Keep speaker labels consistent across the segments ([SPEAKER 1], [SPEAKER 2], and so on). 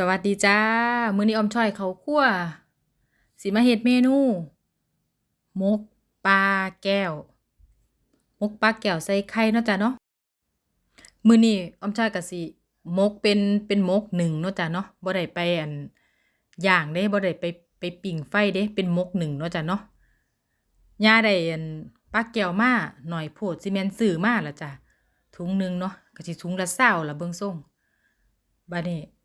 [SPEAKER 1] สวัสดีจ้า มื้อนี้อมช่อยเขาคั่วสิมาเฮ็ดเมนูมกปลาแก้วมกปลาแก้วใส่ไข่เนาะจ้ะเนาะมื้อนี้อมช่อยก็สิมกเป็นเป็นมกหนึ่งเนาะจ้ะเนาะบ่ได้ไปอันย่างเด้บ่ได้ไปไปปิ้งไฟเด้เป็นมกหนึ่งเนาะจ้ะเนาะย่าได้อันปลาแก้วมาหน่อยโพดสิแม่นซื้อมาล่ะจ้ะถุงหนึงเนาะก็สิถุงละ20ล่ะเบิ่งทรงบัดนี้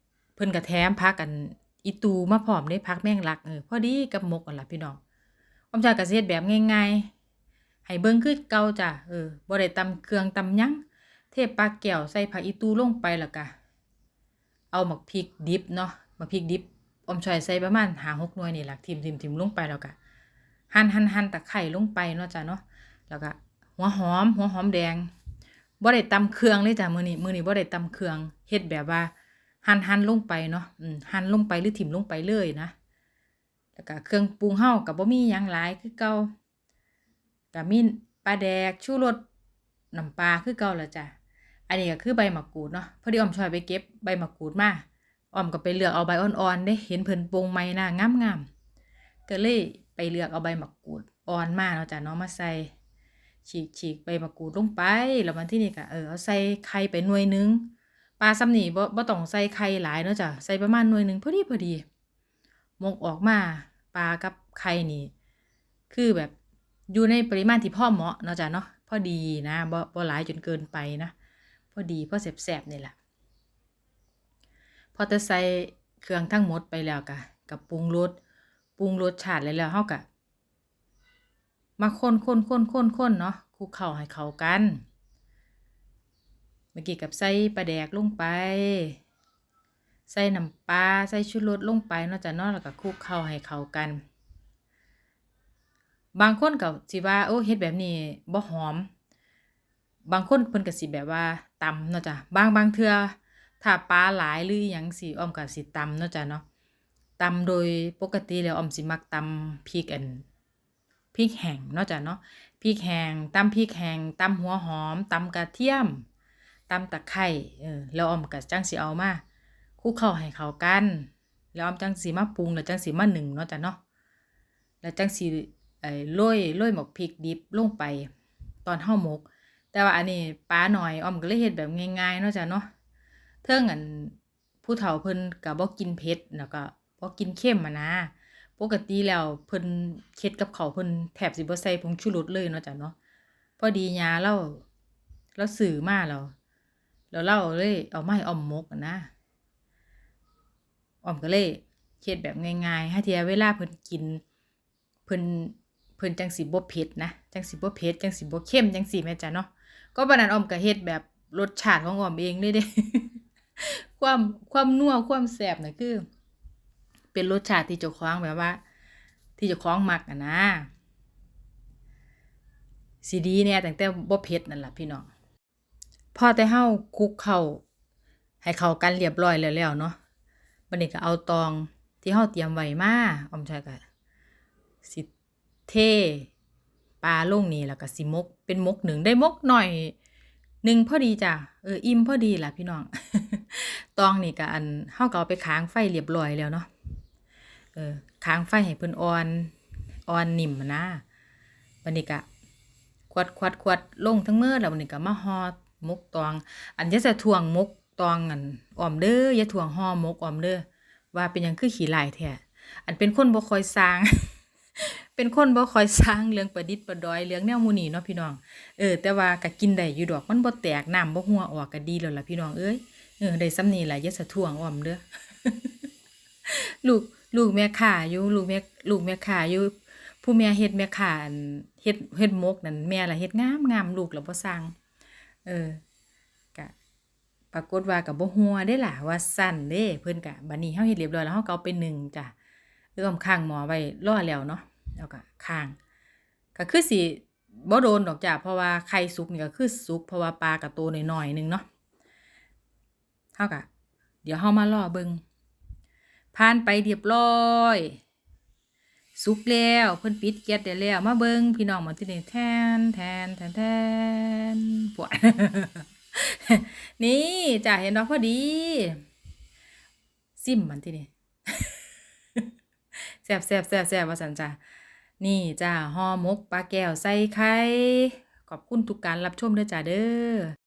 [SPEAKER 1] พิ่นก็แถมผักอันอีตูมาพร้อมเด้ผักแมงลักเออพอดีกับมกนั่นล่ะพี่น้องอมจาก็สิเฮ็ดแบบง่ายๆให้เบิ่งคือเก่าจ้ะเออบ่ได้ตำเครื่องตำหยังเทปลาแก้วใส่ผักอีตูลงไปแล้วก็เอาหมักพริกดิบเนาะหมักพริกดิบอมชอยใส่ประมาณ5-6หน่วยนี่ล่ะทิ่มๆๆลงไปแล้วก็หั่นๆๆตะไคร้ลงไปเนาะจ้ะเนาะแล้วก็หัวหอมหัวหอมแดงบ่ได้ตำเครื่องเลยจ้ะมื้อนี้มื้อนี้บ่ได้ตำเครื่องเฮ็ดแบบว่า หั่นหั่นลงไปเนาะอืมหั่นลงไปหรือถิ่มลงไปเลยนะแล้วก็เครื่องปรุงเฮาก็บ่มีหยังหลายคือเก่าก็มีปลาแดกชูรสน้ำปลาคือเก่าล่ะจ้ะอันนี้ก็คือใบมะกรูดเนาะพอดีอ้อมช่วยไปเก็บใบมะกรูดมาอ้อมก็ไปเลือกเอาใบอ่อนๆเด้เห็นเพิ่นปรุงใหม่น่างามๆก็เลยไปเลือกเอาใบมะกรูดอ่อนมาเนาะจ้ะเนาะมาใส่ฉีกๆใบมะกรูดลงไป แล้วมันที่นี่ก็เออเอาใส่ไข่ไปหน่วยนึง ปลาซ้ำนี่บ่บ่ต้องใส่ไข่หลายเนาะจ้ะใส่ประมาณหน่วยหนึ่งพอดีพอดีมกออกมาปลากับไข่นี่คือแบบอยู่ในปริมาณที่พอเหมาะเนาะจ้ะเนาะพอดีนะบ่บ่หลายจนเกินไปนะ พอดีพอแซ่บๆนี่แหละพอจะใส่เครื่องทั้งหมดไปแล้วก็กับปรุงรสปรุงรสชาติแล้วแล้วเฮาก็มาคนคนคนคนคนเนาะคลุกเข้าให้เข้ากัน เมื่อกี้กับใส่ปลาแดกลงไป ใส่น้ำปลาใส่ชูรสลงไปนาะจ้ะเนาะแล้วก็คลุกเข้าให้เข้ากัน บางคนก็สิว่าโอ้เฮ็ดแบบนี้บ่หอม บางคนเพิ่นก็สิแบบว่าตำเนาะจ้ะบางบางเทื่อถ้าปลาหลายหรือหยังสิอ้อมก็สิตำเนาะจ้ะเนาะตำโดยปกติแล้วอ้อมสิมักตำพริกอันพริกแห้งเนาะจ้ะเนาะพริกแห้งตำพริกแห้งตำหัวหอมตำกระเทียม ตำตะไคร้เออแล้วออมก็จังสิเอามาคลุกเข้าให้เข้ากัน แล้วออมจังสิมาปรุงแล้วจังสิมานึ่งเนาะจ้ะเนาะแล้วจังสิไอ้โรยโรยหมกพริกดิบลงไปตอนเฮาหมก แต่ว่าอันนี้ปลาหน่อยออมก็เลยเฮ็ดแบบง่ายๆเนาะจ้ะเนาะเทิงอันผู้เฒ่าเพิ่นก็บ่กินเผ็ดแล้วก็บ่กินเค็มอะนะปกติแล้วเพิ่นเฮ็ดกับข้าวเพิ่นแทบสิบ่ใส่ผงชูรสเลยเนาะจ้ะเนาะพอดียาเราเราซื้อมาแล้ว แล้วเราเลยเอาไม้ออมมกนะออมก็เลยเฮ็ดแบบง่ายๆให้เทียเวลาเพิ่นกิน เพิ่นเพิ่นจังสิบ่เผ็ดนะจังสิบ่เผ็ดจังสิบ่เค็มจังสิแม่จ้ะเนาะก็บัดนั้นออมก็เฮ็ดแบบรสชาติของออมเองเลยเด้ความความนัวความแซ่บน่ะคือ เป็นรสชาติที่เจ้าของแบบว่า ที่เจ้าของมักอะนะสิดีแน่ตั้งแต่บ่เผ็ดนั่นล่ะพี่น้อง พอแต่เฮาคุกเข้าให้เข้ากันเรียบร้อยแล้วแล้วเนาะบัดนี้ก็เอาตองที่เฮาเตรียมไว้มาออมชายก็สิเทปลาลงนี่แล้วก็สิมก เป็นมกหนึ่งได้มกหน่อยหนึ่งพอดีจ้ะเอออิ่มพอดีล่ะพี่น้อง ตองนี่ก็อันเฮาก็เอาไปค้างไฟเรียบร้อยแล้วเนาะเออค้างไฟให้เพิ่นอ่อนอ่อนนิ่มนะบัดนี้ก็ควัดควัดควัดลงทั้งเมื่อแล้วบัดนี้ก็มาห่อ มกตอง อันจะจะถ่วงมกตองอันออมเด้ออย่าถ่วงห่อมกออมเด้อว่าเป็นยังคือขี้ลายแท้อันเป็นคนบ่คอยสร้าง เป็นคนบ่คอยสร้างเรื่องประดิษฐ์ประดอยเรื่องแนวมูนี้เนาะพี่น้องเออแต่ว่าก็กินได้อยู่ดอกมันบ่แตกน้ำบ่หัวออกก็ดีแล้วล่ะพี่น้องเอ้ยเออได้ซ้ำนี้ล่ะอย่าสะถ่วงออมเด้อลูกลูกแม่ค้าอยู่ลูกแม่ลูกแม่ค้าอยู่ผู้แม่เฮ็ดแม่ค้านเฮ็ดเฮ็ดมกนั่นแม่ล่ะเฮ็ดงามงามลูกแล้วบ่สร้าง เออก็ปรากฏว่ากับบ่ฮัวได้ล่ะว่าสั่นเด้เพิ่นก็บัดนี้เฮาเฮ็ดเรียบร้อยแล้วเฮาก็เอาไปนึ่งจ้ะเอื้อมข้างหม้อไว้รอแล้วเนาะแล้วก็ข้างก็คือสิบ่โดนดอกจ้ะเพราะว่าไข่สุกนี่ก็คือสุกเพราะว่าปลาก็ตัวน้อยๆหนึงเนาะเฮาก็เดี๋ยวเฮามารอเบิงผ่านไปเรียบร้อย สุกแล้วเพิ่นปิดแก๊สได้แล้วมาเบิงพี่น้องมาที่นี่แทนแทนแทนแทนปวดนี่จ้ะเห็นดอกพอดี ซิมมันที่นี่แซบแซบแซบแซบว่าสันจ้านี่จ้าห่อมกปลาแก้วใส่ไข่ขอบคุณทุกการรับชมเด้อจ้าเด้อ